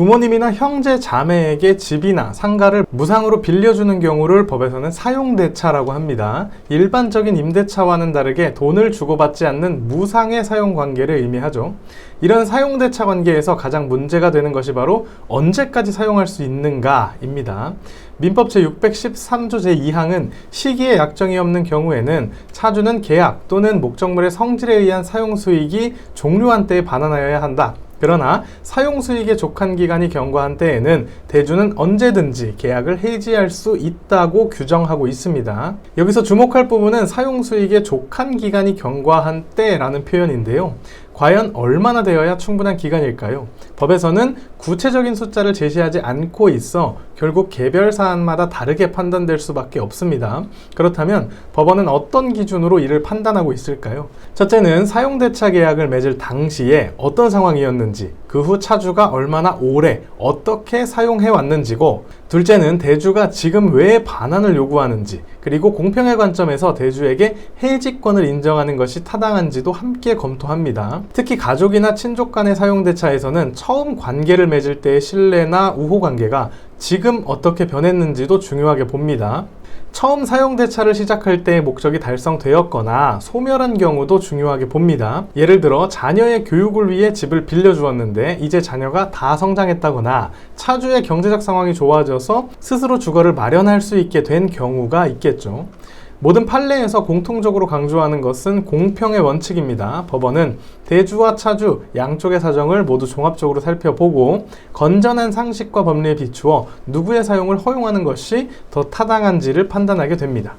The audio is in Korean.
부모님이나 형제 자매에게 집이나 상가를 무상으로 빌려주는 경우를 법에서는 사용대차라고 합니다. 일반적인 임대차와는 다르게 돈을 주고받지 않는 무상의 사용 관계를 의미하죠. 이런 사용대차 관계에서 가장 문제가 되는 것이 바로 언제까지 사용할 수 있는가입니다. 민법 제613조 제2항은 시기에 약정이 없는 경우에는 차주는 계약 또는 목적물의 성질에 의한 사용 수익이 종료한 때에 반환하여야 한다. 그러나 사용 수익의 족한 기간이 경과한 때에는 대주는 언제든지 계약을 해지할 수 있다고 규정하고 있습니다. 여기서 주목할 부분은 사용 수익의 족한 기간이 경과한 때라는 표현인데요. 과연 얼마나 되어야 충분한 기간일까요? 법에서는 구체적인 숫자를 제시하지 않고 있어 결국 개별 사안마다 다르게 판단될 수밖에 없습니다. 그렇다면 법원은 어떤 기준으로 이를 판단하고 있을까요? 첫째는 사용대차 계약을 맺을 당시에 어떤 상황이었는지, 그 후 차주가 얼마나 오래 어떻게 사용해 왔는지고, 둘째는 대주가 지금 왜 반환을 요구하는지, 그리고 공평의 관점에서 대주에게 해지권을 인정하는 것이 타당한지도 함께 검토합니다. 특히 가족이나 친족 간의 사용 대차에서는 처음 관계를 맺을 때의 신뢰나 우호 관계가 지금 어떻게 변했는지도 중요하게 봅니다. 처음 사용대차를 시작할 때의 목적이 달성되었거나 소멸한 경우도 중요하게 봅니다. 예를 들어 자녀의 교육을 위해 집을 빌려주었는데 이제 자녀가 다 성장했다거나 차주의 경제적 상황이 좋아져서 스스로 주거를 마련할 수 있게 된 경우가 있겠죠. 모든 판례에서 공통적으로 강조하는 것은 공평의 원칙입니다. 법원은 대주와 차주 양쪽의 사정을 모두 종합적으로 살펴보고 건전한 상식과 법리에 비추어 누구의 사용을 허용하는 것이 더 타당한지를 판단하게 됩니다.